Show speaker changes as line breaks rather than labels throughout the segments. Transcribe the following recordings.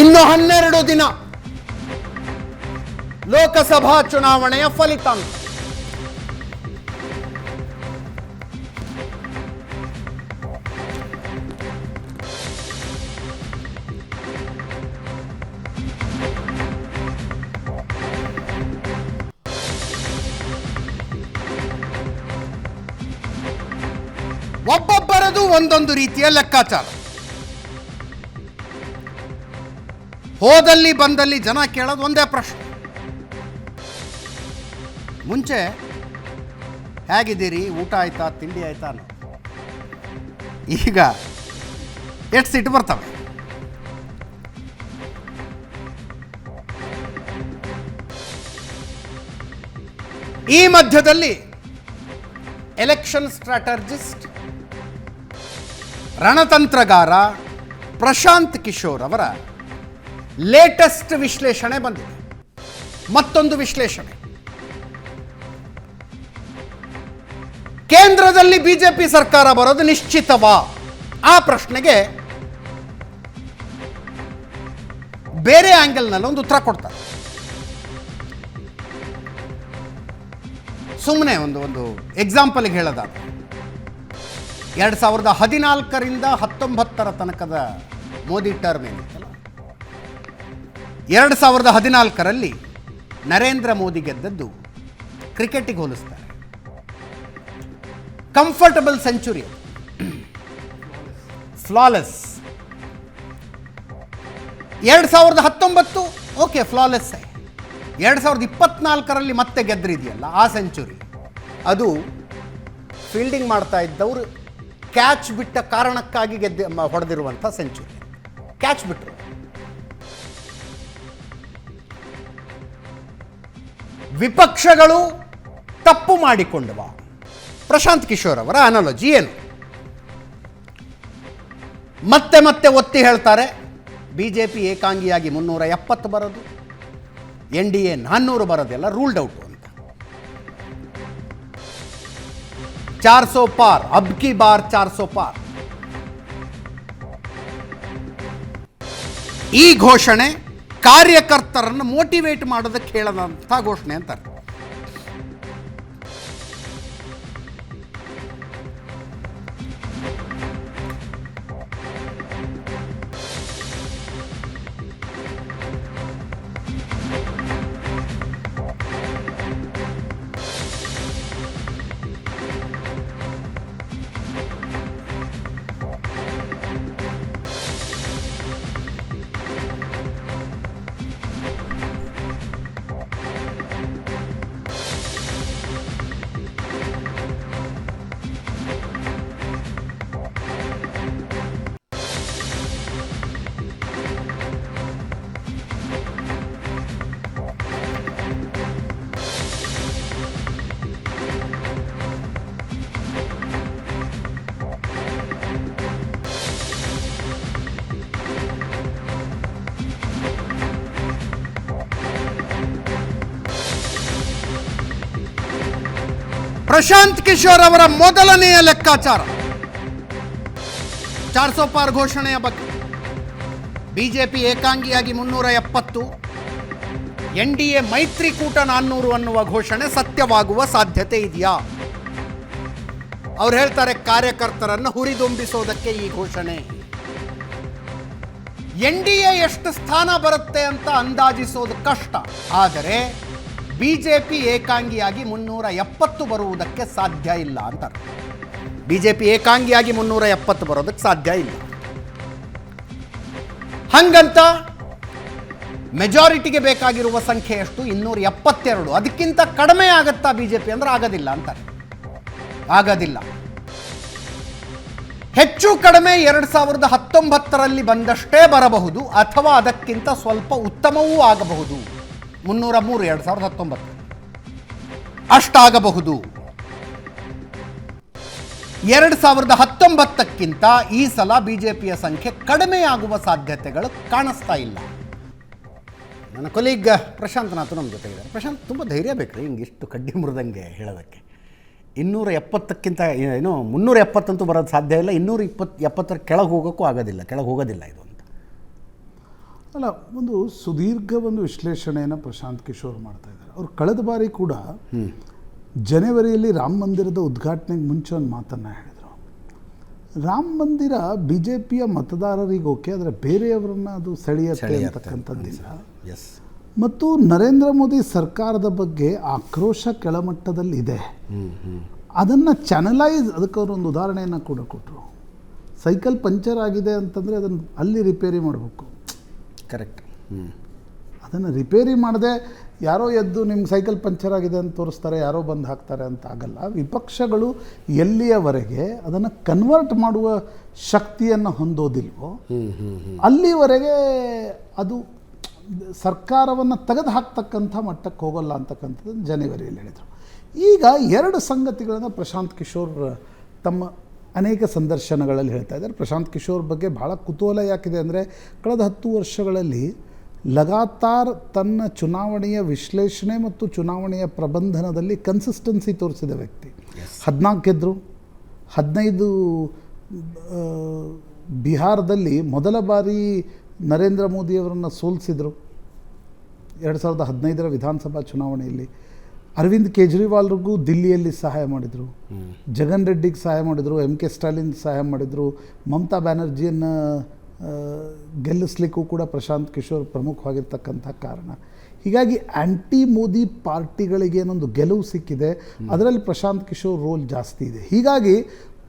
ಇನ್ನು ಹನ್ನೆರಡು ದಿನ ಲೋಕಸಭಾ ಚುನಾವಣೆಯ ಫಲಿತಾಂಶ. ಒಬ್ಬೊಬ್ಬರದು ಒಂದೊಂದು ರೀತಿಯ ಲೆಕ್ಕಾಚಾರ. ಹೋದಲ್ಲಿ ಬಂದಲ್ಲಿ ಜನ ಕೇಳೋದು ಒಂದೇ ಪ್ರಶ್ನೆ. ಮುಂಚೆ, ಹೇಗಿದ್ದೀರಿ? ಊಟ ಆಯ್ತಾ? ತಿಂಡಿ ಆಯ್ತಾ ಈಗ ಎಷ್ಟು ಸಿಟ್ಟು ಬರ್ತವೆ? ಈ ಮಧ್ಯದಲ್ಲಿ ಎಲೆಕ್ಷನ್ ಸ್ಟ್ರಾಟರ್ಜಿಸ್ಟ್ ರಣತಂತ್ರಗಾರ ಪ್ರಶಾಂತ್ ಕಿಶೋರ್ ಅವರ ಲೇಟೆಸ್ಟ್ ವಿಶ್ಲೇಷಣೆ ಬಂದಿದೆ. ಮತ್ತೊಂದು ವಿಶ್ಲೇಷಣೆ. ಕೇಂದ್ರದಲ್ಲಿ ಬಿಜೆಪಿ ಸರ್ಕಾರ ಬರೋದು ನಿಶ್ಚಿತವಾ? ಆ ಪ್ರಶ್ನೆಗೆ ಬೇರೆ ಆಂಗಲ್ನಲ್ಲಿ ಒಂದು ಉತ್ತರ ಕೊಡ್ತಾರೆ. ಸುಮ್ಮನೆ ಒಂದು ಒಂದು ಎಕ್ಸಾಂಪಲ್ಗೆ ಹೇಳೋದ ಎರಡು ಸಾವಿರದ ಹದಿನಾಲ್ಕರಿಂದ ಹತ್ತೊಂಬತ್ತರ ತನಕದ ಮೋದಿ ಟರ್ಮ್ ಏನಿತ್ತಲ್ಲ ಎರಡು ಸಾವಿರದ ಹದಿನಾಲ್ಕರಲ್ಲಿ ನರೇಂದ್ರ ಮೋದಿ ಗೆದ್ದದ್ದು ಕ್ರಿಕೆಟಿಗೆ ಹೋಲಿಸ್ತಾರೆ. ಕಂಫರ್ಟಬಲ್ ಸೆಂಚುರಿ ಫ್ಲಾಲೆಸ್ ಎರಡು ಸಾವಿರದ ಹತ್ತೊಂಬತ್ತು ಓಕೆ ಫ್ಲಾಲೆಸ್ ಎರಡು ಸಾವಿರದ ಇಪ್ಪತ್ನಾಲ್ಕರಲ್ಲಿ ಮತ್ತೆ ಗೆದ್ರಿದೆಯಲ್ಲ, ಆ ಸೆಂಚುರಿ ಅದು ಫೀಲ್ಡಿಂಗ್ ಮಾಡ್ತಾ ಇದ್ದವರು ಕ್ಯಾಚ್ ಬಿಟ್ಟ ಕಾರಣಕ್ಕಾಗಿ ಗೆದ್ದ ಹೊಡೆದಿರುವಂಥ ಸೆಂಚುರಿ ಕ್ಯಾಚ್ ಬಿಟ್ಟರು ವಿಪಕ್ಷಗಳು ತಪ್ಪು ಮಾಡಿಕೊಂಡವ. ಪ್ರಶಾಂತ್ ಕಿಶೋರ್ ಅವರ ಅನಾಲಜಿ ಏನು? ಮತ್ತೆ ಮತ್ತೆ ಒತ್ತಿ ಹೇಳ್ತಾರೆ ಬಿ ಜೆ ಪಿ ಏಕಾಂಗಿಯಾಗಿ ಮುನ್ನೂರ ಎಪ್ಪತ್ತು ಬರೋದು, ಎನ್ ಡಿ ಎ ನಾನ್ನೂರು ಬರೋದೆಲ್ಲ ರೂಲ್ಡ್ ಔಟು ಅಂತ. ಚಾರ್ ಸೋ ಪಾರ್, ಅಬ್ ಕಿ ಬಾರ್ ಚಾರ್ ಸೋ ಪಾರ್. ಈ ಘೋಷಣೆ ಕಾರ್ಯಕರ್ತರನ್ನು ಮೋಟಿವೇಟ್ ಮಾಡೋದಕ್ಕೆ ಹೇಳದಂಥ ಘೋಷಣೆ ಅಂತಾರೆ. ಪ್ರಶಾಂತ್ ಕಿಶೋರ್ ಅವರ ಮೊದಲನೆಯ ಲೆಕ್ಕಾಚಾರ. ಚಾರ್ ಸೋ ಪಾರ್ ಘೋಷಣೆಯ ಬಗ್ಗೆ. ಬಿಜೆಪಿ ಏಕಾಂಗಿಯಾಗಿ ಮುನ್ನೂರ ಎಪ್ಪತ್ತು. ಎನ್ ಡಿ ಎ ಮೈತ್ರಿಕೂಟ ನಾನ್ನೂರು ಅನ್ನುವ ಘೋಷಣೆ ಸತ್ಯವಾಗುವ ಸಾಧ್ಯತೆ ಇದೆಯಾ? ಅವ್ರು ಹೇಳ್ತಾರೆ ಕಾರ್ಯಕರ್ತರನ್ನು ಹುರಿದುಂಬಿಸೋದಕ್ಕೆ ಈ ಘೋಷಣೆ. ಎನ್ ಡಿ ಎ ಎಷ್ಟು ಸ್ಥಾನ ಬರುತ್ತೆ ಅಂತ ಅಂದಾಜಿಸೋದು ಕಷ್ಟ. ಆದರೆ ಬಿಜೆಪಿ ಏಕಾಂಗಿಯಾಗಿ ಮುನ್ನೂರ ಎಪ್ಪತ್ತು ಬರುವುದಕ್ಕೆ ಸಾಧ್ಯ ಇಲ್ಲ ಅಂತಾರೆ ಬಿಜೆಪಿ ಏಕಾಂಗಿಯಾಗಿ ಮುನ್ನೂರ ಎಪ್ಪತ್ತು ಬರೋದಕ್ಕೆ ಸಾಧ್ಯ ಇಲ್ಲ. ಹಂಗಂತ ಮೆಜಾರಿಟಿಗೆ ಬೇಕಾಗಿರುವ ಸಂಖ್ಯೆ ಎಷ್ಟು? ಇನ್ನೂರ ಎಪ್ಪತ್ತೆರಡು. ಅದಕ್ಕಿಂತ ಕಡಿಮೆ ಆಗತ್ತಾ ಬಿಜೆಪಿ ಅಂದ್ರೆ ಆಗೋದಿಲ್ಲ ಅಂತಾರೆ ಆಗೋದಿಲ್ಲ. ಹೆಚ್ಚು ಕಡಿಮೆ ಎರಡು ಸಾವಿರದ ಹತ್ತೊಂಬತ್ತರಲ್ಲಿ ಬಂದಷ್ಟೇ ಬರಬಹುದು ಅಥವಾ ಅದಕ್ಕಿಂತ ಸ್ವಲ್ಪ ಉತ್ತಮವೂ ಆಗಬಹುದು. ಮುನ್ನೂರ ಮೂರು ಎರಡು ಸಾವಿರದ ಹತ್ತೊಂಬತ್ತು. ಅಷ್ಟಾಗಬಹುದು. ಎರಡು ಸಾವಿರದ ಹತ್ತೊಂಬತ್ತಕ್ಕಿಂತ ಈ ಸಲ ಬಿಜೆಪಿಯ ಸಂಖ್ಯೆ ಕಡಿಮೆಯಾಗುವ ಸಾಧ್ಯತೆಗಳು ಕಾಣಿಸ್ತಾ ಇಲ್ಲ. ನನ್ನ ಕೊಲೀಗ್ ಪ್ರಶಾಂತ್ನಾಥ್ ನಮ್ಮ ಜೊತೆ ಇದ್ದಾರೆ. ಪ್ರಶಾಂತ್, ತುಂಬ ಧೈರ್ಯ ಬೇಕ್ರಿ ಹಿಂಗೆ ಇಷ್ಟು ಕಡ್ಡಿ ಮುರಿದಂಗೆ ಹೇಳೋದಕ್ಕೆ. ಇನ್ನೂರ ಎಪ್ಪತ್ತಕ್ಕಿಂತ, ಏನು, ಮುನ್ನೂರ ಎಪ್ಪತ್ತಂತೂ ಬರೋದು ಸಾಧ್ಯ ಇಲ್ಲ. ಇನ್ನೂರ ಇಪ್ಪತ್ತು, ಎಪ್ಪತ್ತರ ಕೆಳಗೆ ಹೋಗೋಕ್ಕೂ ಆಗೋದಿಲ್ಲ. ಕೆಳಗೆ ಹೋಗೋದಿಲ್ಲ ಇದು.
ಅಲ್ಲ ಒಂದು ಸುದೀರ್ಘ ಒಂದು ವಿಶ್ಲೇಷಣೆಯನ್ನು ಪ್ರಶಾಂತ್ ಕಿಶೋರ್ ಮಾಡ್ತಾ ಇದ್ದಾರೆ. ಅವರು ಕಳೆದ ಬಾರಿ ಕೂಡ ಜನವರಿಯಲ್ಲಿ ರಾಮ ಮಂದಿರದ ಉದ್ಘಾಟನೆಗೆ ಮುಂಚೆ ಒಂದು ಮಾತನ್ನು ಹೇಳಿದರು. ರಾಮ ಮಂದಿರ ಬಿ ಜೆ ಪಿಯ ಮತದಾರರಿಗೆ ಓಕೆ ಆದರೆ ಬೇರೆಯವರನ್ನ ಅದು ಸೆಳೆಯುತ್ತೆ ಅಂತಕ್ಕಂಥದ್ದಿಲ್ಲ.
ಎಸ್
ಮತ್ತು ನರೇಂದ್ರ ಮೋದಿ ಸರ್ಕಾರದ ಬಗ್ಗೆ ಆಕ್ರೋಶ ಕೆಳಮಟ್ಟದಲ್ಲಿದೆ. ಅದನ್ನು ಚಾನಲೈಸ್ ಅದಕ್ಕೆ ಅವರು ಒಂದು ಉದಾಹರಣೆಯನ್ನು ಕೂಡ ಕೊಟ್ಟರು ಸೈಕಲ್ ಪಂಚರ್ ಆಗಿದೆ ಅಂತಂದರೆ ಅದನ್ನು ಅಲ್ಲಿ ರಿಪೇರಿ ಮಾಡಬೇಕು.
ಕರೆಕ್ಟ್ ಹ್ಞೂ
ಅದನ್ನು ರಿಪೇರಿ ಮಾಡದೆ ಯಾರೋ ಎದ್ದು ನಿಮ್ಮ ಸೈಕಲ್ ಪಂಚರ್ ಆಗಿದೆ ಅಂತ ತೋರಿಸ್ತಾರೆ ಯಾರೋ ಬಂದು ಹಾಕ್ತಾರೆ ಅಂತ ಆಗಲ್ಲ. ವಿಪಕ್ಷಗಳು ಎಲ್ಲಿಯವರೆಗೆ ಅದನ್ನು ಕನ್ವರ್ಟ್ ಮಾಡುವ ಶಕ್ತಿಯನ್ನು ಹೊಂದೋದಿಲ್ವೋ ಅಲ್ಲಿವರೆಗೆ ಅದು ಸರ್ಕಾರವನ್ನು ತೆಗೆದು ಹಾಕ್ತಕ್ಕಂಥ ಮಟ್ಟಕ್ಕೆ ಹೋಗಲ್ಲ ಅಂತಕ್ಕಂಥದ್ದು ಜನವರಿಯಲ್ಲಿ ಹೇಳಿದರು. ಈಗ ಎರಡು ಸಂಗತಿಗಳನ್ನು ಪ್ರಶಾಂತ್ ಕಿಶೋರ್ ತಮ್ಮ ಅನೇಕ ಸಂದರ್ಶನಗಳಲ್ಲಿ ಹೇಳ್ತಾ ಇದ್ದಾರೆ. ಪ್ರಶಾಂತ್ ಕಿಶೋರ್ ಬಗ್ಗೆ ಭಾಳ ಕುತೂಹಲ ಯಾಕಿದೆ ಅಂದರೆ ಕಳೆದ ಹತ್ತು ವರ್ಷಗಳಲ್ಲಿ ಲಗಾತಾರ್ ತನ್ನ ಚುನಾವಣೆಯ ವಿಶ್ಲೇಷಣೆ ಮತ್ತು ಚುನಾವಣೆಯ ಪ್ರಬಂಧನದಲ್ಲಿ ಕನ್ಸಿಸ್ಟೆನ್ಸಿ ತೋರಿಸಿದ ವ್ಯಕ್ತಿ. ಹದಿನಾಲ್ಕು ಗೆದ್ದರು ಹದಿನೈದು ಬಿಹಾರದಲ್ಲಿ ಮೊದಲ ಬಾರಿ ನರೇಂದ್ರ ಮೋದಿಯವರನ್ನು ಸೋಲಿಸಿದರು. ಎರಡು ಸಾವಿರದ ಹದಿನೈದರ ವಿಧಾನಸಭಾ ಚುನಾವಣೆಯಲ್ಲಿ. ಅರವಿಂದ್ ಕೇಜ್ರಿವಾಲ್ರಿಗೂ ದಿಲ್ಲಿಯಲ್ಲಿ ಸಹಾಯ ಮಾಡಿದರು. ಜಗನ್ ರೆಡ್ಡಿಗೆ ಸಹಾಯ ಮಾಡಿದರು ಎಂ ಕೆ ಸ್ಟಾಲಿನ್ ಸಹಾಯ ಮಾಡಿದರು ಮಮತಾ ಬ್ಯಾನರ್ಜಿಯನ್ನು ಗೆಲ್ಲಿಸ್ಲಿಕ್ಕೂ ಕೂಡ ಪ್ರಶಾಂತ್ ಕಿಶೋರ್ ಪ್ರಮುಖವಾಗಿರ್ತಕ್ಕಂಥ ಕಾರಣ. ಹೀಗಾಗಿ ಆ್ಯಂಟಿ ಮೋದಿ ಪಾರ್ಟಿಗಳಿಗೆ ಏನೊಂದು ಗೆಲುವು ಸಿಕ್ಕಿದೆ ಅದರಲ್ಲಿ ಪ್ರಶಾಂತ್ ಕಿಶೋರ್ ರೋಲ್ ಜಾಸ್ತಿ ಇದೆ. ಹೀಗಾಗಿ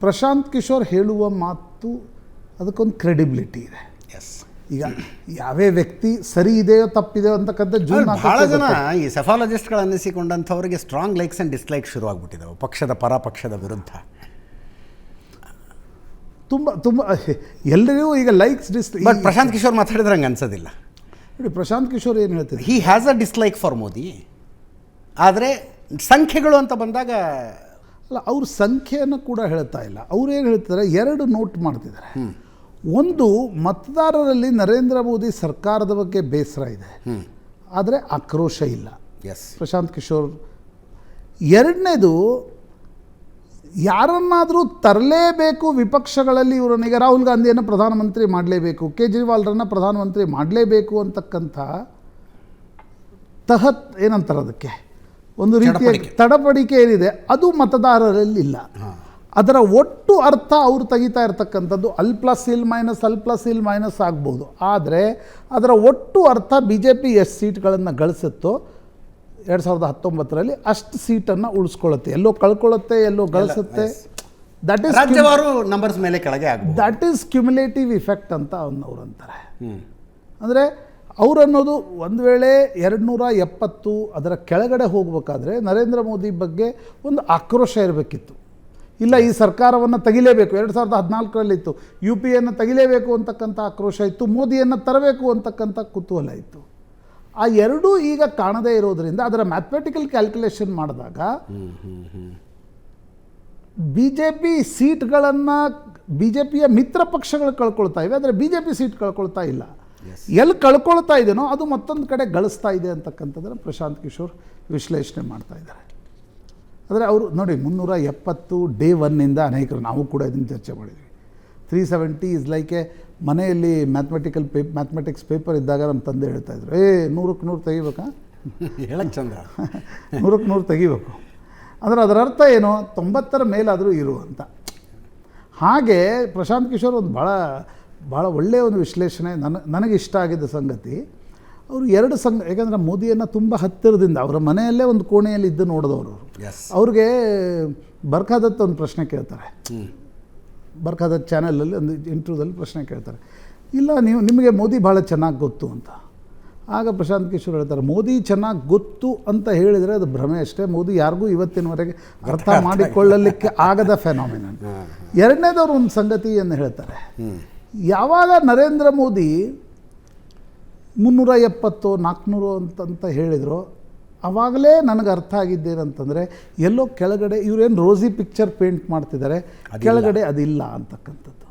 ಪ್ರಶಾಂತ್ ಕಿಶೋರ್ ಹೇಳುವ ಮಾತು ಅದಕ್ಕೊಂದು ಕ್ರೆಡಿಬಿಲಿಟಿ ಇದೆ.
ಎಸ್
ಈಗ ಯಾವೇ ವ್ಯಕ್ತಿ ಸರಿ ಇದೆಯೋ ತಪ್ಪಿದೆಯೋ ಅಂತಕ್ಕಂಥ ಜೂನ್ ಬಹಳ
ಜನ. ಈ ಸೆಫಾಲಜಿಸ್ಟ್ಗಳು ಅನ್ನಿಸಿಕೊಂಡಂಥವ್ರಿಗೆ ಸ್ಟ್ರಾಂಗ್ ಲೈಕ್ಸ್ ಆ್ಯಂಡ್ ಡಿಸ್ಲೈಕ್ಸ್ ಶುರು ಆಗ್ಬಿಟ್ಟಿದ್ದಾವೆ ಪಕ್ಷದ ಪರ ಪಕ್ಷದ ವಿರುದ್ಧ.
ತುಂಬ ತುಂಬ ಎಲ್ಲರಿಗೂ ಈಗ likes dis
but Prashant Kishor ಮಾತಾಡಿದ್ರೆ ಹಂಗೆ ಅನ್ಸೋದಿಲ್ಲ.
ನೋಡಿ ಪ್ರಶಾಂತ್ ಕಿಶೋರ್ ಏನು ಹೇಳ್ತಿದ್ದಾರೆ?
He has a dislike for Modi. ಆದರೆ ಸಂಖ್ಯೆಗಳು ಅಂತ ಬಂದಾಗ
ಅಲ್ಲ ಅವ್ರ ಸಂಖ್ಯೆಯನ್ನು ಕೂಡ ಹೇಳ್ತಾ ಇಲ್ಲ. ಅವ್ರು ಏನು ಹೇಳ್ತಿದ್ದಾರೆ? ಎರಡು ನೋಟ್ ಮಾಡ್ತಿದ್ದಾರೆ. ಒಂದು ಮತದಾರರಲ್ಲಿ ನರೇಂದ್ರ ಮೋದಿ ಸರ್ಕಾರದ ಬಗ್ಗೆ ಬೇಸರ ಇದೆ. ಆದರೆ ಆಕ್ರೋಶ ಇಲ್ಲ.
ಎಸ್
ಪ್ರಶಾಂತ್ ಕಿಶೋರ್ ಎರಡನೇದು ಯಾರನ್ನಾದರೂ ತರಲೇಬೇಕು ವಿಪಕ್ಷಗಳಲ್ಲಿ ಇವರನ್ನೀಗ ರಾಹುಲ್ ಗಾಂಧಿಯನ್ನು ಪ್ರಧಾನಮಂತ್ರಿ ಮಾಡಲೇಬೇಕು ಕೇಜ್ರಿವಾಲ್ರನ್ನು ಪ್ರಧಾನಮಂತ್ರಿ ಮಾಡಲೇಬೇಕು ಅಂತಕ್ಕಂಥ ತಹತ್ ಏನಂತಾರೆ ಅದಕ್ಕೆ? ಒಂದು ರೀತಿಯ. ತಡಪಡಿಕೆ. ಏನಿದೆ ಅದು ಮತದಾರರಲ್ಲಿ ಇಲ್ಲ. ಅದರ ಒಟ್ಟು ಅರ್ಥ ಅವರು ತೆಗಿತಾ ಇರ್ತಕ್ಕಂಥದ್ದು ಅಲ್ ಪ್ಲಸ್ ಇಲ್ ಮೈನಸ್ ಅಲ್ ಪ್ಲಸ್ ಇಲ್ ಮೈನಸ್ ಆಗ್ಬೋದು. ಆದರೆ ಅದರ ಒಟ್ಟು ಅರ್ಥ ಬಿ ಜೆ ಪಿ ಎಷ್ಟು ಸೀಟ್ಗಳನ್ನು ಗಳಿಸುತ್ತೋ ಎರಡು ಸಾವಿರದ ಹತ್ತೊಂಬತ್ತರಲ್ಲಿ ಅಷ್ಟು ಸೀಟನ್ನು ಉಳಿಸ್ಕೊಳ್ಳುತ್ತೆ. ಎಲ್ಲೋ ಕಳ್ಕೊಳ್ಳುತ್ತೆ ಎಲ್ಲೋ ಗಳಿಸುತ್ತೆ. ದಟ್ ಈಸ್
ನಂಬರ್ಸ್ ಮೇಲೆ ಕೆಳಗೆ
ದಟ್ ಈಸ್ ಕ್ಯುಮುಲೇಟಿವ್ ಇಫೆಕ್ಟ್ ಅಂತ ಅವ್ರು ಅಂತಾರೆ. ಅಂದರೆ ಅವರನ್ನೋದು ಒಂದು ವೇಳೆ ಎರಡು ನೂರ ಎಪ್ಪತ್ತು ಅದರ ಕೆಳಗಡೆ ಹೋಗಬೇಕಾದ್ರೆ ನರೇಂದ್ರ ಮೋದಿ ಬಗ್ಗೆ ಒಂದು ಆಕ್ರೋಶ ಇರಬೇಕಿತ್ತು. ಇಲ್ಲ ಈ ಸರ್ಕಾರವನ್ನು ತೆಗಿಲೇಬೇಕು. ಎರಡು ಸಾವಿರದ ಹದಿನಾಲ್ಕರಲ್ಲಿ ಇತ್ತು ಯು ಪಿ ಎನ್ನು ತೆಗಿಲೇಬೇಕು ಅಂತಕ್ಕಂಥ ಆಕ್ರೋಶ ಇತ್ತು. ಮೋದಿಯನ್ನು ತರಬೇಕು ಅಂತಕ್ಕಂಥ ಕುತೂಹಲ ಇತ್ತು. ಆ ಎರಡೂ ಈಗ ಕಾಣದೇ ಇರೋದರಿಂದ ಅದರ ಮ್ಯಾಥಮೆಟಿಕಲ್ ಕ್ಯಾಲ್ಕುಲೇಷನ್ ಮಾಡಿದಾಗ ಬಿ ಜೆ ಪಿ ಸೀಟ್ಗಳನ್ನು ಬಿ ಜೆ ಪಿಯ ಮಿತ್ರ ಪಕ್ಷಗಳು ಕಳ್ಕೊಳ್ತಾ ಇವೆ. ಆದರೆ ಬಿ ಜೆ ಪಿ ಸೀಟ್ ಕಳ್ಕೊಳ್ತಾ ಇಲ್ಲ. ಎಲ್ಲಿ ಕಳ್ಕೊಳ್ತಾ ಇದೆಯೋ ಅದು ಮತ್ತೊಂದು ಕಡೆ ಗಳಿಸ್ತಾ ಇದೆ ಅಂತಕ್ಕಂಥದ್ದನ್ನು ಪ್ರಶಾಂತ್ ಕಿಶೋರ್ ವಿಶ್ಲೇಷಣೆ ಮಾಡ್ತಾ ಇದ್ದಾರೆ. ಆದರೆ ಅವರು ನೋಡಿ ಮುನ್ನೂರ ಎಪ್ಪತ್ತು ಡೇ ಒನ್ನಿಂದ ಅನೇಕರು ನಾವು ಕೂಡ ಇದನ್ನು ಚರ್ಚೆ ಮಾಡಿದ್ವಿ. Three seventy is like a ಮನೆಯಲ್ಲಿ ಮ್ಯಾಥಮೆಟಿಕಲ್ ಪೇಪ್ ಮ್ಯಾಥಮೆಟಿಕ್ಸ್ ಪೇಪರ್ ಇದ್ದಾಗ ನಮ್ಮ ತಂದೆ ಹೇಳ್ತಾ ಇದ್ರು ಏ ನೂರಕ್ಕೆ ನೂರು ತೆಗಿಬೇಕಾ?
ಹೇಳಕ್ಕೆ ಚಂದ.
ನೂರಕ್ಕೆ ನೂರು ತೆಗಿಬೇಕು. ಅಂದರೆ ಅದರ ಅರ್ಥ ಏನು ತೊಂಬತ್ತರ ಮೇಲಾದರೂ ಇರು ಅಂತ. ಹಾಗೆ ಪ್ರಶಾಂತ್ ಕಿಶೋರ್ ಒಂದು ಭಾಳ ಭಾಳ ಒಳ್ಳೆಯ ಒಂದು ವಿಶ್ಲೇಷಣೆ ನನ್ನ ನನಗೆ ಇಷ್ಟ ಆಗಿದ್ದ ಸಂಗತಿ ಅವರು ಎರಡು ಸಂಘ ಯಾಕಂದರೆ ಮೋದಿಯನ್ನು ತುಂಬ ಹತ್ತಿರದಿಂದ ಅವರ ಮನೆಯಲ್ಲೇ ಒಂದು ಕೋಣೆಯಲ್ಲಿ ಇದ್ದು ನೋಡಿದವರು ಅವ್ರಿಗೆ ಬರ್ಖಾದತ್ ಒಂದು ಪ್ರಶ್ನೆ ಕೇಳ್ತಾರೆ. ಬರ್ಖಾದತ್ ಚಾನಲಲ್ಲಿ ಒಂದು ಇಂಟರ್ವ್ಯೂದಲ್ಲಿ ಪ್ರಶ್ನೆ ಕೇಳ್ತಾರೆ. ಇಲ್ಲ ನೀವು ನಿಮಗೆ ಮೋದಿ ಭಾಳ ಚೆನ್ನಾಗಿ ಗೊತ್ತು ಅಂತ. ಆಗ ಪ್ರಶಾಂತ್ ಕಿಶೋರ್ ಹೇಳ್ತಾರೆ ಮೋದಿ ಚೆನ್ನಾಗಿ ಗೊತ್ತು ಅಂತ ಹೇಳಿದರೆ ಅದು ಭ್ರಮೆ ಅಷ್ಟೇ. ಮೋದಿ ಯಾರಿಗೂ ಇವತ್ತಿನವರೆಗೆ ಅರ್ಥ ಮಾಡಿಕೊಳ್ಳಲಿಕ್ಕೆ ಆಗದ ಫೆನಾಮಿನನ್ ಎರಡನೇದವ್ರು ಒಂದು ಸಂಗತಿಯನ್ನು ಹೇಳ್ತಾರೆ ಯಾವಾಗ ನರೇಂದ್ರ ಮೋದಿ ಮುನ್ನೂರ ಎಪ್ಪತ್ತು ನಾಲ್ಕುನೂರು ಅಂತಂತ ಹೇಳಿದರು. ಆವಾಗಲೇ ನನಗೆ ಅರ್ಥ ಆಗಿದ್ದೇನಂತಂದರೆ ಎಲ್ಲೋ ಕೆಳಗಡೆ ಇವರೇನು ರೋಸಿ ಪಿಕ್ಚರ್ ಪೇಂಟ್ ಮಾಡ್ತಿದ್ದಾರೆ ಕೆಳಗಡೆ ಅದಿಲ್ಲ ಅಂತಕ್ಕಂಥದ್ದು.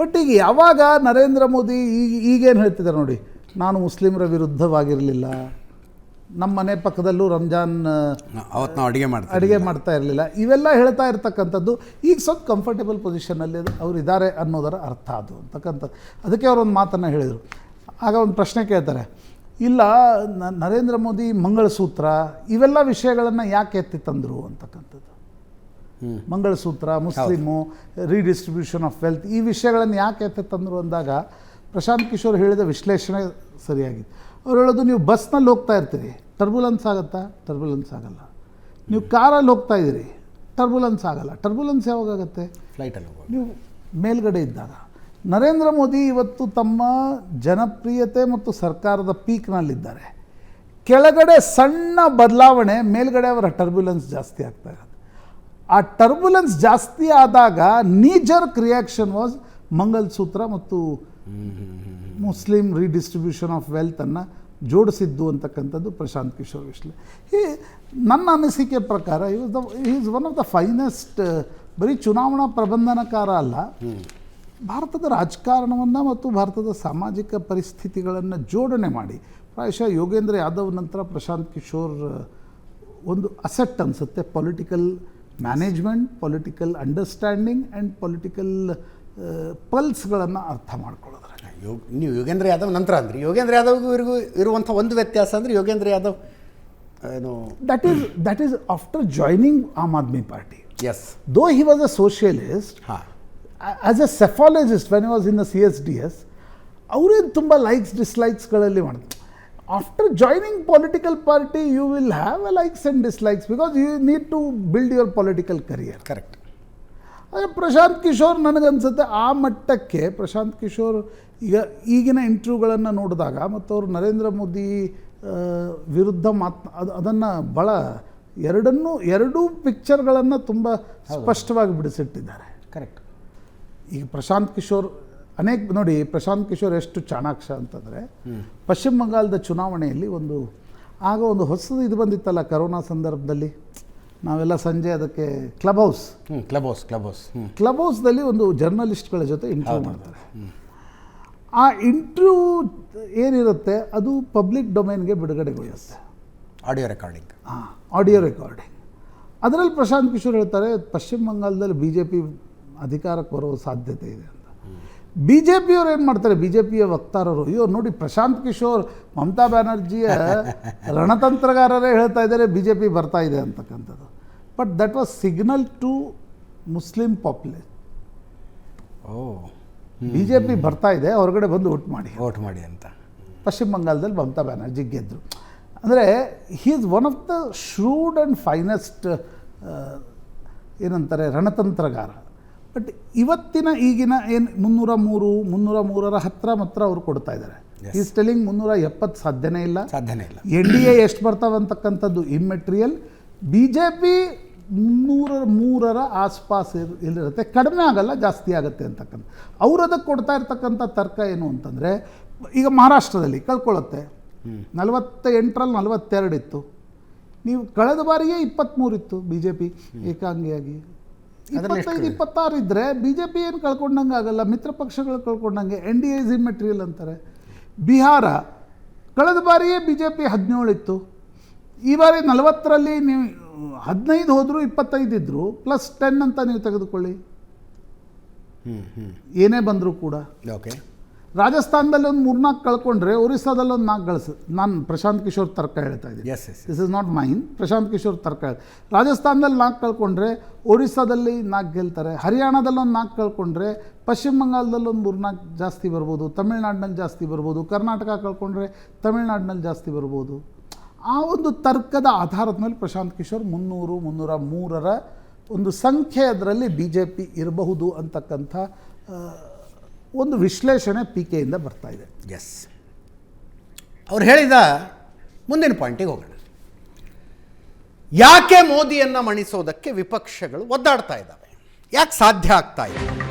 ಬಟ್ ಈಗ ಯಾವಾಗ ನರೇಂದ್ರ ಮೋದಿ ಈಗ ಈಗೇನು ಹೇಳ್ತಿದ್ದಾರೆ ನೋಡಿ ನಾನು ಮುಸ್ಲಿಮರ ವಿರುದ್ಧವಾಗಿರಲಿಲ್ಲ ನಮ್ಮ ಮನೆ ಪಕ್ಕದಲ್ಲೂ ರಂಜಾನ್
ಅವತ್ತು ನಾವು ಅಡುಗೆ ಮಾಡ್ತೀವಿ
ಅಡುಗೆ ಮಾಡ್ತಾ ಇರಲಿಲ್ಲ. ಇವೆಲ್ಲ ಹೇಳ್ತಾ ಇರ್ತಕ್ಕಂಥದ್ದು ಈಗ ಸ್ವಲ್ಪ ಕಂಫರ್ಟೇಬಲ್ ಪೊಸಿಷನಲ್ಲಿ ಅವರು ಇದ್ದಾರೆ ಅನ್ನೋದರ ಅರ್ಥ ಅದು ಅಂತಕ್ಕಂಥದ್ದು. ಅದಕ್ಕೆ ಅವರೊಂದು ಮಾತನ್ನು ಹೇಳಿದರು. ಆಗ ಒಂದು ಪ್ರಶ್ನೆ ಕೇಳ್ತಾರೆ ಇಲ್ಲ ನ- ನರೇಂದ್ರ ಮೋದಿ ಮಂಗಳಸೂತ್ರ ಇವೆಲ್ಲ ವಿಷಯಗಳನ್ನು ಯಾಕೆ ಎತ್ತಿ ತಂದರು? ಅಂತಕ್ಕಂಥದ್ದು. Mangalsutra Muslim redistribution of wealth ಈ ವಿಷಯಗಳನ್ನು ಯಾಕೆ ಎತ್ತಿ ತಂದರು ಅಂದಾಗ ಪ್ರಶಾಂತ್ ಕಿಶೋರ್ ಹೇಳಿದ ವಿಶ್ಲೇಷಣೆ ಸರಿಯಾಗಿದೆ ಅವ್ರು ಹೇಳೋದು ನೀವು ಬಸ್ನಲ್ಲಿ ಹೋಗ್ತಾ ಇರ್ತೀರಿ ಟರ್ಬುಲೆನ್ಸ್ ಆಗುತ್ತಾ? ಟರ್ಬುಲೆನ್ಸ್ ಆಗಲ್ಲ. ನೀವು ಕಾರಲ್ಲಿ ಹೋಗ್ತಾ ಇದ್ದೀರಿ ಟರ್ಬುಲೆನ್ಸ್ ಆಗಲ್ಲ. ಟರ್ಬುಲೆನ್ಸ್ ಯಾವಾಗುತ್ತೆ
ಫ್ಲೈಟಲ್ಲಿ
ನೀವು ಮೇಲ್ಗಡೆ ಇದ್ದಾಗ. ನರೇಂದ್ರ ಮೋದಿ ಇವತ್ತು ತಮ್ಮ ಜನಪ್ರಿಯತೆ ಮತ್ತು ಸರ್ಕಾರದ ಪೀಕ್ನಲ್ಲಿದ್ದಾರೆ. ಕೆಳಗಡೆ ಸಣ್ಣ ಬದಲಾವಣೆ, ಮೇಲ್ಗಡೆ ಅವರ ಟರ್ಬ್ಯುಲೆನ್ಸ್ ಜಾಸ್ತಿ ಆಗ್ತಾ ಇರೋದು. ಆ ಟರ್ಬ್ಯುಲೆನ್ಸ್ ಜಾಸ್ತಿ ಆದಾಗ ನೀಜರ್ಕ್ ರಿಯಾಕ್ಷನ್ ವಾಸ್ ಮಂಗಲ್ಸೂತ್ರ ಮತ್ತು ಮುಸ್ಲಿಂ ರೀಡಿಸ್ಟ್ರಿಬ್ಯೂಷನ್ ಆಫ್ ವೆಲ್ತನ್ನು ಜೋಡಿಸಿದ್ದು ಅಂತಕ್ಕಂಥದ್ದು ಪ್ರಶಾಂತ್ ಕಿಶೋರ್ ವಿಶ್ಲೆ. ಈ ನನ್ನ ಅನಿಸಿಕೆ ಪ್ರಕಾರ ಈ the is one of the finest ಬರೀ ಚುನಾವಣಾ ಪ್ರಬಂಧನಕಾರ ಅಲ್ಲ ಭಾರತದ ರಾಜಕಾರಣವನ್ನು ಮತ್ತು ಭಾರತದ ಸಾಮಾಜಿಕ ಪರಿಸ್ಥಿತಿಗಳನ್ನು ಜೋಡಣೆ ಮಾಡಿ. ಪ್ರಾಯಶಃ ಯೋಗೇಂದ್ರ ಯಾದವ್ ನಂತರ ಪ್ರಶಾಂತ್ ಕಿಶೋರ್ ಒಂದು ಅಸೆಟ್ ಅನಿಸುತ್ತೆ. Political management political understanding and political ಪಲ್ಸ್ಗಳನ್ನು ಅರ್ಥ ಮಾಡ್ಕೊಳ್ಳೋದ್ರ
ಯೋಗ ನೀವು ಯೋಗೇಂದ್ರ ಯಾದವ್ ನಂತರ ಅಂದ್ರೆ. ಯೋಗೇಂದ್ರ ಯಾದವ್ಗೂ ಇವರಿಗೂ ಇರುವಂಥ ಒಂದು ವ್ಯತ್ಯಾಸ ಅಂದರೆ ಯೋಗೇಂದ್ರ ಯಾದವ್ ಏನು?
That is that is after joining Aam Aadmi party
as
though he was a socialist
ಹಾಂ.
As a psephologist when was in the C S D S ಅವರೇನು ತುಂಬ ಲೈಕ್ಸ್ ಡಿಸ್ಲೈಕ್ಸ್ಗಳಲ್ಲಿ ಮಾಡಿದ್ರು after joining political party you will have a likes and dislikes because you need to build your political career
correct
ಆದರೆ ಪ್ರಶಾಂತ್ ಕಿಶೋರ್ ನನಗನ್ಸುತ್ತೆ ಆ ಮಟ್ಟಕ್ಕೆ ಪ್ರಶಾಂತ್ ಕಿಶೋರ್ ಈಗ ಈಗಿನ ಇಂಟರ್ವ್ಯೂಗಳನ್ನು ನೋಡಿದಾಗ ಮತ್ತು ಅವರು ನರೇಂದ್ರ ಮೋದಿ ವಿರುದ್ಧ ಮಾತ್ ಅದು ಅದನ್ನು ಭಾಳ ಎರಡನ್ನೂ ಎರಡೂ ಪಿಕ್ಚರ್ಗಳನ್ನು ತುಂಬ ಸ್ಪಷ್ಟವಾಗಿ ಬಿಡಿಸಿಟ್ಟಿದ್ದಾರೆ.
ಕರೆಕ್ಟ್
ಈಗ ಪ್ರಶಾಂತ್ ಕಿಶೋರ್ ಅನೇಕ ನೋಡಿ ಪ್ರಶಾಂತ್ ಕಿಶೋರ್ ಎಷ್ಟು ಚಾಣಾಕ್ಷ ಅಂತಂದರೆ ಪಶ್ಚಿಮ ಬಂಗಾಳದ ಚುನಾವಣೆಯಲ್ಲಿ ಒಂದು ಆಗ ಒಂದು ಹೊಸದು ಇದು ಬಂದಿತ್ತಲ್ಲ ಕರೋನಾ ಸಂದರ್ಭದಲ್ಲಿ? ನಾವೆಲ್ಲ ಸಂಜೆ ಅದಕ್ಕೆ club house.
Club house club house.
Club ಹೌಸ್ದಲ್ಲಿ ಒಂದು ಜರ್ನಲಿಸ್ಟ್ಗಳ ಜೊತೆ ಇಂಟರ್ವ್ಯೂ ಮಾಡ್ತಾರೆ. ಆ ಇಂಟ್ರ್ಯೂ ಏನಿರುತ್ತೆ? ಅದು ಪಬ್ಲಿಕ್ ಡೊಮೈನ್ಗೆ ಬಿಡುಗಡೆಗೊಳ್ಳುತ್ತೆ.
ಆಡಿಯೋ ರೆಕಾರ್ಡಿಂಗ್
ಹಾಂ ಆಡಿಯೋ ರೆಕಾರ್ಡಿಂಗ್ ಅದರಲ್ಲಿ ಪ್ರಶಾಂತ್ ಕಿಶೋರ್ ಹೇಳ್ತಾರೆ ಪಶ್ಚಿಮ ಬಂಗಾಳದಲ್ಲಿ ಬಿ ಜೆ ಪಿ ಅಧಿಕಾರಕ್ಕೆ ಬರೋ ಸಾಧ್ಯತೆ ಇದೆ ಅಂತ. ಬಿ ಜೆ ಪಿಯವ್ರು ಏನು ಮಾಡ್ತಾರೆ? ಬಿ ಜೆ ಪಿಯ ವಕ್ತಾರರು ಅಯ್ಯೋ ನೋಡಿ ಪ್ರಶಾಂತ್ ಕಿಶೋರ್ ಮಮತಾ ಬ್ಯಾನರ್ಜಿಯ ರಣತಂತ್ರಗಾರರೇ ಹೇಳ್ತಾ ಇದ್ದಾರೆ ಬಿ ಜೆ ಪಿ ಬರ್ತಾ ಇದೆ ಅಂತಕ್ಕಂಥದ್ದು. But that was signal to Muslim population
O.
B J P ಬರ್ತಾ ಇದೆ ಹೊರಗಡೆ ಬಂದು ಓಟ್ ಮಾಡಿ
ಓಟ್ ಮಾಡಿ ಅಂತ.
ಪಶ್ಚಿಮ ಬಂಗಾಳದಲ್ಲಿ ಮಮತಾ ಬ್ಯಾನರ್ಜಿ ಗೆದ್ದರು ಅಂದರೆ he is one of the shrewd and finest ಏನಂತಾರೆ ರಣತಂತ್ರಗಾರ. ಬಟ್ ಇವತ್ತಿನ ಈಗಿನ ಏನು ಮುನ್ನೂರ ಮೂರು ಮುನ್ನೂರ ಮೂರರ ಹತ್ತಿರ ಮಾತ್ರ ಅವರು ಕೊಡ್ತಾ ಇದ್ದಾರೆ. ಈಸ್ ಟೆಲಿಂಗ್ ಮುನ್ನೂರ ಎಪ್ಪತ್ತು ಸಾಧ್ಯನೇ ಇಲ್ಲ.
ಸಾಧ್ಯನೇ ಇಲ್ಲ.
ಎನ್ ಡಿ ಎ ಎಷ್ಟು ಬರ್ತಾವಂತಕ್ಕಂಥದ್ದು ಇಮ್ಮೆಟೀರಿಯಲ್ ಬಿ ಜೆ ಪಿ ಮುನ್ನೂರ ಮೂರರ ಆಸ್ಪಾಸ್ ಇರ್- ಇಲ್ಲಿರುತ್ತೆ. ಕಡಿಮೆ ಆಗಲ್ಲ ಜಾಸ್ತಿ ಆಗುತ್ತೆ ಅಂತಕ್ಕಂಥ. ಅವ್ರು ಅದಕ್ಕೆ ಕೊಡ್ತಾ ಇರ್ತಕ್ಕಂಥ ತರ್ಕ ಏನು ಅಂತಂದರೆ ಈಗ ಮಹಾರಾಷ್ಟ್ರದಲ್ಲಿ ಕಳ್ಕೊಳ್ಳುತ್ತೆ. ನಲವತ್ತ ಎಂಟರಲ್ಲಿ ನಲವತ್ತೆರಡು ಇತ್ತು. ನೀವು ಕಳೆದ ಬಾರಿಗೆ ಇಪ್ಪತ್ತ್ಮೂರು ಇತ್ತು ಬಿ ಜೆ ಪಿ ಏಕಾಂಗಿಯಾಗಿ. ಇಪ್ಪತ್ತೈದು ಇಪ್ಪತ್ತಾರು ಇದ್ದರೆ ಬಿ ಜೆ ಪಿ ಏನು ಕಳ್ಕೊಂಡಂಗೆ ಆಗಲ್ಲ ಮಿತ್ರ ಪಕ್ಷಗಳು ಕಳ್ಕೊಂಡಂಗೆ N D A is immaterial ಅಂತಾರೆ. ಬಿಹಾರ ಕಳೆದ ಬಾರಿಯೇ ಬಿ ಜೆ ಪಿ ಹದಿನೇಳು ಇತ್ತು. ಈ ಬಾರಿ ನಲವತ್ತರಲ್ಲಿ ನೀವು ಹದಿನೈದು ಹೋದರೂ ಇಪ್ಪತ್ತೈದು ಇದ್ದರು ಪ್ಲಸ್ ಟೆನ್ ಅಂತ ನೀವು ತೆಗೆದುಕೊಳ್ಳಿ.
ಹ್ಞೂ ಹ್ಞೂ
ಏನೇ ಬಂದರೂ ಕೂಡ.
ಓಕೆ
ರಾಜಸ್ಥಾನದಲ್ಲಿ ಒಂದು ಮೂರ್ನಾಲ್ಕು ಕಳ್ಕೊಂಡ್ರೆ ಒರಿಸ್ಸಾದಲ್ಲಿ ಒಂದು ನಾಲ್ಕು ಗಳಿಸ್ ನಾನು ಪ್ರಶಾಂತ್ ಕಿಶೋರ್ ತರ್ಕ ಹೇಳ್ತಾ ಇದ್ದೀನಿ.
Yes yes
this is not mine Prashant Kishor ತರ್ಕ ಹೇಳ್- ರಾಜಸ್ಥಾನದಲ್ಲಿ ನಾಲ್ಕು ಕಳ್ಕೊಂಡ್ರೆ ಒರಿಸ್ಸಾದಲ್ಲಿ ನಾಲ್ಕು ಗೆಲ್ತಾರೆ. ಹರಿಯಾಣದಲ್ಲಿ ಒಂದು ನಾಲ್ಕು ಕಳ್ಕೊಂಡ್ರೆ ಪಶ್ಚಿಮ ಬಂಗಾಳದಲ್ಲಿ ಒಂದು ಮೂರ್ನಾಲ್ಕು ಜಾಸ್ತಿ ಬರ್ಬೋದು. ತಮಿಳ್ನಾಡಿನಲ್ಲಿ ಜಾಸ್ತಿ ಬರ್ಬೋದು. ಕರ್ನಾಟಕ ಕಳ್ಕೊಂಡ್ರೆ ತಮಿಳ್ನಾಡಿನಲ್ಲಿ ಜಾಸ್ತಿ ಬರ್ಬೋದು. ಆ ಒಂದು ತರ್ಕದ ಆಧಾರದ ಮೇಲೆ ಪ್ರಶಾಂತ್ ಕಿಶೋರ್ ಮುನ್ನೂರು ಮುನ್ನೂರ ಮೂರರ ಒಂದು ಸಂಖ್ಯೆ ಅದರಲ್ಲಿ ಬಿ ಜೆ ಪಿ ಇರಬಹುದು ಅಂತಕ್ಕಂಥ ಒಂದು ವಿಶ್ಲೇಷಣೆ ಪಿ ಕೆಯಿಂದ ಬರ್ತಾ ಇದೆ.
ಎಸ್ ಅವ್ರು ಹೇಳಿದ ಮುಂದಿನ ಪಾಯಿಂಟಿಗೆ ಹೋಗೋಣ. ಯಾಕೆ ಮೋದಿಯನ್ನು ಮಣಿಸೋದಕ್ಕೆ ವಿಪಕ್ಷಗಳು ಒದ್ದಾಡ್ತಾ ಇದ್ದಾವೆ? ಯಾಕೆ ಸಾಧ್ಯ ಆಗ್ತಾ ಇದೆ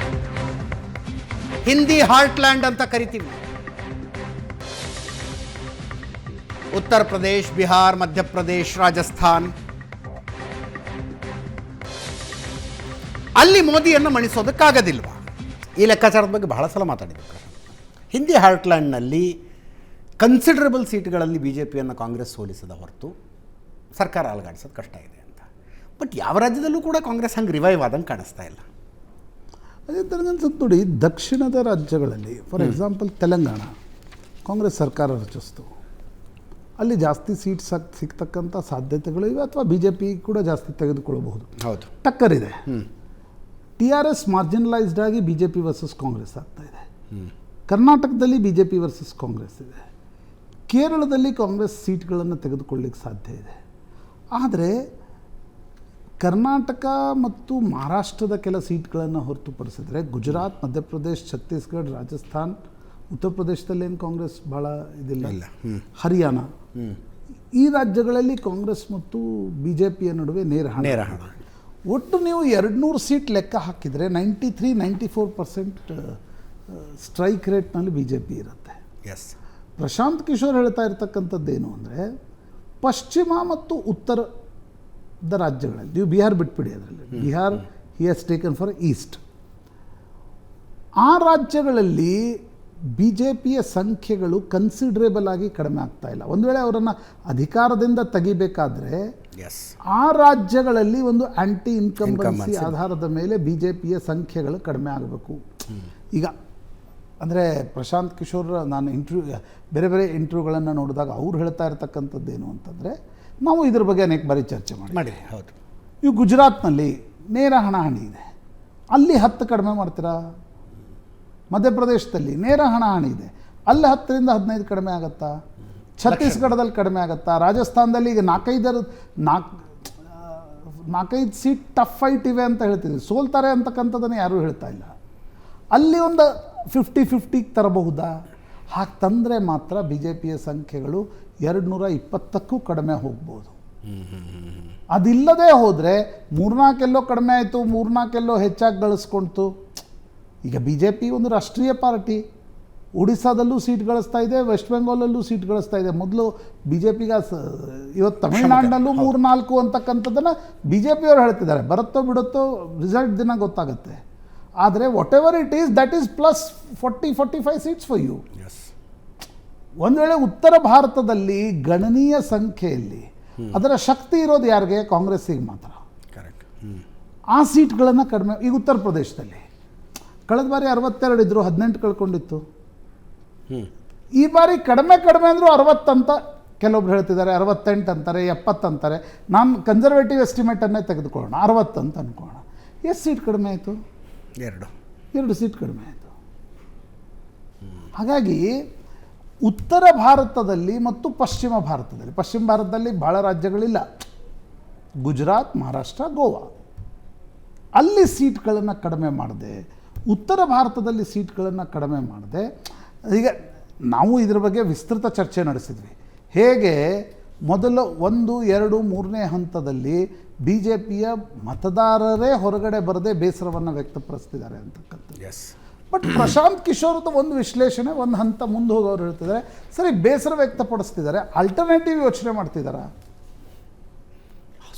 ಹಿಂದಿ ಹಾರ್ಟ್ಲ್ಯಾಂಡ್ ಅಂತ ಕರಿತೀವಿ. ಉತ್ತರ ಪ್ರದೇಶ್, ಬಿಹಾರ್ ಮಧ್ಯಪ್ರದೇಶ್ ರಾಜಸ್ಥಾನ್. ಅಲ್ಲಿ ಮೋದಿಯನ್ನು ಮಣಿಸೋದಕ್ಕಾಗೋದಿಲ್ವಾ? ಈ ಲೆಕ್ಕಾಚಾರದ ಬಗ್ಗೆ ಬಹಳ ಸಲ ಮಾತಾಡಿದ್ದೆ. ಹಿಂದಿ ಹಾರ್ಟ್ಲ್ಯಾಂಡ್ನಲ್ಲಿ ಕನ್ಸಿಡರಬಲ್ ಸೀಟ್ಗಳಲ್ಲಿ ಬಿ ಜೆ ಪಿಯನ್ನು ಕಾಂಗ್ರೆಸ್ ಸೋಲಿಸದ ಹೊರತು ಸರ್ಕಾರ ಅಲಗಾಡಿಸೋದು ಕಷ್ಟ ಇದೆ ಅಂತ. ಬಟ್ ಯಾವ ರಾಜ್ಯದಲ್ಲೂ ಕೂಡ ಕಾಂಗ್ರೆಸ್ ಹಂಗೆ ರಿವೈವ್ ಆದಂಗೆ ಕಾಣಿಸ್ತಾ ಇಲ್ಲ.
ಅದೇ ಥರ ಅನ್ಸುತ್ತೆ ನೋಡಿ ದಕ್ಷಿಣದ ರಾಜ್ಯಗಳಲ್ಲಿ ಫಾರ್ ಎಕ್ಸಾಂಪಲ್ ತೆಲಂಗಾಣ ಕಾಂಗ್ರೆಸ್ ಸರ್ಕಾರ ರಚಿಸ್ತು. ಅಲ್ಲಿ ಜಾಸ್ತಿ ಸೀಟ್ ಸಕ್ ಸಿಗ್ತಕ್ಕಂಥ ಸಾಧ್ಯತೆಗಳು ಇವೆ ಅಥವಾ ಬಿ ಜೆ ಪಿ ಕೂಡ ಜಾಸ್ತಿ ತೆಗೆದುಕೊಳ್ಳಬಹುದು.
ಹೌದು.
ಟಕ್ಕರ್ ಇದೆ ಟಿ ಆರ್ ಎಸ್ ಮಾರ್ಜಿನಲೈಸ್ಡ್ ಆಗಿ B J P versus Congress ಆಗ್ತಾ ಇದೆ. ಕರ್ನಾಟಕದಲ್ಲಿ B J P versus Congress ಇದೆ. ಕೇರಳದಲ್ಲಿ ಕಾಂಗ್ರೆಸ್ ಸೀಟ್ಗಳನ್ನು ತೆಗೆದುಕೊಳ್ಳಿಕ್ಕೆ ಸಾಧ್ಯ ಇದೆ. ಆದರೆ ಕರ್ನಾಟಕ ಮತ್ತು ಮಹಾರಾಷ್ಟ್ರದ ಕೆಲ ಸೀಟ್ಗಳನ್ನು ಹೊರತುಪಡಿಸಿದ್ರೆ ಗುಜರಾತ್ ಮಧ್ಯಪ್ರದೇಶ್ ಛತ್ತೀಸ್ಗಢ ರಾಜಸ್ಥಾನ್ ಉತ್ತರ ಪ್ರದೇಶದಲ್ಲಿ ಏನು ಕಾಂಗ್ರೆಸ್ ಭಾಳ ಇದಿಲ್ಲ. ಹರಿಯಾಣ. ಈ ರಾಜ್ಯಗಳಲ್ಲಿ ಕಾಂಗ್ರೆಸ್ ಮತ್ತು ಬಿ ಜೆ ಪಿಯ ನಡುವೆ ನೇರ ಹಣ.
ನೇರ ಹಣ.
ಒಟ್ಟು ನೀವು ಎರಡುನೂರು ಸೀಟ್ ಲೆಕ್ಕ ಹಾಕಿದರೆ ninety three ninety four percent strike ರೇಟ್ನಲ್ಲಿ B J P ಇರುತ್ತೆ.
ಎಸ್
ಪ್ರಶಾಂತ್ ಕಿಶೋರ್ ಹೇಳ್ತಾ ಇರ್ತಕ್ಕಂಥದ್ದೇನು ಅಂದರೆ ಪಶ್ಚಿಮ ಮತ್ತು ಉತ್ತರದ ರಾಜ್ಯಗಳಲ್ಲಿ ನೀವು ಬಿಹಾರ್ ಬಿಟ್ಬಿಡಿ ಅದರಲ್ಲಿ. Bihar he has taken far east ಆ ರಾಜ್ಯಗಳಲ್ಲಿ ಬಿ ಜೆ ಪಿಯ ಸಂಖ್ಯೆಗಳು ಕನ್ಸಿಡ್ರೇಬಲ್ ಆಗಿ ಕಡಿಮೆ ಆಗ್ತಾ ಇಲ್ಲ. ಒಂದು ವೇಳೆ ಅವರನ್ನು ಅಧಿಕಾರದಿಂದ ತೆಗಿಬೇಕಾದ್ರೆ ಆ ರಾಜ್ಯಗಳಲ್ಲಿ ಒಂದು ಆಂಟಿ ಇನ್ಕಮ್
Incumbency.
ಆಧಾರದ ಮೇಲೆ ಬಿ ಜೆ ಪಿಯ ಸಂಖ್ಯೆಗಳು ಕಡಿಮೆ ಆಗಬೇಕು. ಈಗ ಅಂದರೆ ಪ್ರಶಾಂತ್ ಕಿಶೋರ್ ನಾನು ಇಂಟ್ರ್ಯೂ ಬೇರೆ ಬೇರೆ ಇಂಟರ್ವ್ಯೂಗಳನ್ನು ನೋಡಿದಾಗ ಅವ್ರು ಹೇಳ್ತಾ ಇರ್ತಕ್ಕಂಥದ್ದೇನು ಅಂತಂದರೆ ನಾವು ಇದ್ರ ಬಗ್ಗೆ ಅನೇಕ ಬಾರಿ ಚರ್ಚೆ ಮಾಡಿ
ಮಾಡಿ ಹೌದು.
ಇವು ಗುಜರಾತ್ನಲ್ಲಿ ನೇರ ಹಣಾಹಣಿ ಇದೆ. ಅಲ್ಲಿ ಹತ್ತು ಕಡಿಮೆ ಮಾಡ್ತೀರಾ? ಮಧ್ಯಪ್ರದೇಶದಲ್ಲಿ ನೇರ ಹಣಾಹಣಿ ಇದೆ. ಅಲ್ಲಿ ಹತ್ತರಿಂದ ಹದಿನೈದು ಕಡಿಮೆ ಆಗುತ್ತಾ? ಛತ್ತೀಸ್ಗಢದಲ್ಲಿ ಕಡಿಮೆ ಆಗುತ್ತಾ? ರಾಜಸ್ಥಾನದಲ್ಲಿ ಈಗ ನಾಲ್ಕೈದರ ನಾಲ್ಕು ನಾಲ್ಕೈದು ಸೀಟ್ ಟಫ್ ಫೈಟ್ ಇವೆ ಅಂತ ಹೇಳ್ತಿದ್ವಿ ಸೋಲ್ತಾರೆ ಅಂತಕ್ಕಂಥದ್ದನ್ನು ಯಾರೂ ಹೇಳ್ತಾ ಇಲ್ಲ. ಅಲ್ಲಿ ಒಂದು ಫಿಫ್ಟಿ ಫಿಫ್ಟಿಗೆ ತರಬಹುದಾ? ಹಾಗೆ ತಂದರೆ ಮಾತ್ರ ಬಿ ಜೆ ಪಿಯ ಸಂಖ್ಯೆಗಳು ಎರಡು ನೂರ ಇಪ್ಪತ್ತಕ್ಕೂ ಕಡಿಮೆ ಹೋಗ್ಬೋದು. ಅದಿಲ್ಲದೆ ಹೋದರೆ ಮೂರ್ನಾಲ್ಕೆಲ್ಲೋ ಕಡಿಮೆ ಆಯಿತು, ಮೂರ್ನಾಲ್ಕೆಲ್ಲೋ ಹೆಚ್ಚಾಗಿ ಗಳಿಸ್ಕೊಳ್ತು ಈಗ ಬಿ ಜೆ ಪಿ ಒಂದು ರಾಷ್ಟ್ರೀಯ ಪಾರ್ಟಿ. ಒಡಿಸ್ಸಾದಲ್ಲೂ ಸೀಟ್ ಗಳಿಸ್ತಾ ಇದೆ ವೆಸ್ಟ್ ಬೆಂಗಾಲಲ್ಲೂ ಸೀಟ್ ಗಳಿಸ್ತಾ ಇದೆ. ಮೊದಲು ಬಿ ಜೆ ಪಿಗ ಇವತ್ತು ತಮಿಳ್ನಾಡಿನಲ್ಲೂ ಮೂರು ನಾಲ್ಕು ಅಂತಕ್ಕಂಥದ್ದನ್ನು ಬಿ ಜೆ ಪಿಯವರು ಹೇಳ್ತಿದ್ದಾರೆ. ಬರುತ್ತೋ ಬಿಡುತ್ತೋ ರಿಸಲ್ಟ್ ದಿನ ಗೊತ್ತಾಗುತ್ತೆ. ಆದರೆ whatever it is that is plus forty forty five seats for you ಒಂದು ವೇಳೆ ಉತ್ತರ ಭಾರತದಲ್ಲಿ ಗಣನೀಯ ಸಂಖ್ಯೆಯಲ್ಲಿ ಅದರ ಶಕ್ತಿ ಇರೋದು ಯಾರಿಗೆ? ಕಾಂಗ್ರೆಸ್ಸಿಗೆ ಮಾತ್ರ.
ಕರೆಕ್ಟ್
ಆ ಸೀಟ್ಗಳನ್ನು ಕಡಿಮೆ ಈಗ ಉತ್ತರ ಪ್ರದೇಶದಲ್ಲಿ. ಕಳೆದ ಬಾರಿ ಅರವತ್ತೆರಡು ಇದ್ದರು ಹದಿನೆಂಟು ಕಳ್ಕೊಂಡಿತ್ತು. ಈ ಬಾರಿ ಕಡಿಮೆ ಕಡಿಮೆ ಅಂದರೂ ಅರವತ್ತಂತ ಕೆಲವೊಬ್ರು ಹೇಳ್ತಿದ್ದಾರೆ ಅರವತ್ತೆಂಟು ಅಂತಾರೆ ಎಪ್ಪತ್ತು ಅಂತಾರೆ. ನಾನು ಕನ್ಸರ್ವೇಟಿವ್ ಎಸ್ಟಿಮೇಟನ್ನೇ ತೆಗೆದುಕೊಳ್ಳೋಣ ಅರವತ್ತಂತ ಅಂತ ಅನ್ಕೊಳ್ಳೋಣ. ಎಷ್ಟು ಸೀಟ್ ಕಡಿಮೆ ಆಯಿತು?
ಎರಡು.
ಎರಡು ಸೀಟ್ ಕಡಿಮೆ ಆಯಿತು. ಹಾಗಾಗಿ ಉತ್ತರ ಭಾರತದಲ್ಲಿ ಮತ್ತು ಪಶ್ಚಿಮ ಭಾರತದಲ್ಲಿ ಪಶ್ಚಿಮ ಭಾರತದಲ್ಲಿ ಭಾಳ ರಾಜ್ಯಗಳಿಲ್ಲ. ಗುಜರಾತ್ ಮಹಾರಾಷ್ಟ್ರ ಗೋವಾ. ಅಲ್ಲಿ ಸೀಟ್ಗಳನ್ನು ಕಡಿಮೆ ಮಾಡಿದೆ ಉತ್ತರ ಭಾರತದಲ್ಲಿ ಸೀಟ್ಗಳನ್ನು ಕಡಿಮೆ ಮಾಡಿದೆ ಈಗ ನಾವು ಇದ್ರ ಬಗ್ಗೆ ವಿಸ್ತೃತ ಚರ್ಚೆ ನಡೆಸಿದ್ವಿ. ಹೇಗೆ ಮೊದಲು ಒಂದು ಎರಡು ಮೂರನೇ ಹಂತದಲ್ಲಿ ಬಿ ಜೆ ಪಿಯ ಮತದಾರರೇ ಹೊರಗಡೆ ಬರದೆ ಬೇಸರವನ್ನು ವ್ಯಕ್ತಪಡಿಸ್ತಿದ್ದಾರೆ ಅಂತಕ್ಕಂಥದ್ದು.
ಎಸ್
ಬಟ್ ಪ್ರಶಾಂತ್ ಕಿಶೋರ್ದು ಒಂದು ವಿಶ್ಲೇಷಣೆ ಒಂದು ಹಂತ ಮುಂದೆ ಹೋಗೋರು ಹೇಳ್ತಿದ್ದಾರೆ. ಸರಿ ಬೇಸರ ವ್ಯಕ್ತಪಡಿಸ್ತಿದ್ದಾರೆ. ಆಲ್ಟರ್ನೇಟಿವ್ ಯೋಚನೆ ಮಾಡ್ತಿದ್ದಾರಾ?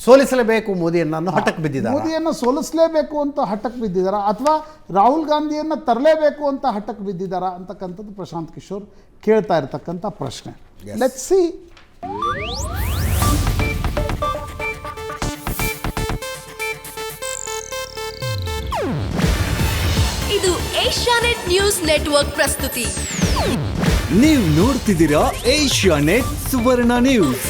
ಸೋಲಿಸಲೇಬೇಕು ಮೋದಿಯನ್ನು ಅನ್ನೋ ಹಠಕ್ಕೆ ಬಿದ್ದಿದ್ದಾರೆ?
ಮೋದಿಯನ್ನು ಸೋಲಿಸಲೇಬೇಕು ಅಂತ ಹಠಕ್ಕೆ ಬಿದ್ದಿದ್ದಾರಾ? ಅಥವಾ ರಾಹುಲ್ ಗಾಂಧಿಯನ್ನು ತರಲೇಬೇಕು ಅಂತ ಹಠಕ್ಕೆ ಬಿದ್ದಿದ್ದಾರಾ ಅಂತಕ್ಕಂಥದ್ದು ಪ್ರಶಾಂತ್ ಕಿಶೋರ್ ಕೇಳ್ತಾ ಇರತಕ್ಕಂಥ ಪ್ರಶ್ನೆ. ಲೆಟ್ ಸಿ
ಇದು ಏಷ್ಯಾನೆಟ್ ನ್ಯೂಸ್ ನೆಟ್ವರ್ಕ್ ಪ್ರಸ್ತುತಿ.
ನೀವು ನೋಡ್ತಿದ್ದೀರಾ ಏಷ್ಯಾನೆಟ್ ಸುವರ್ಣ ನ್ಯೂಸ್.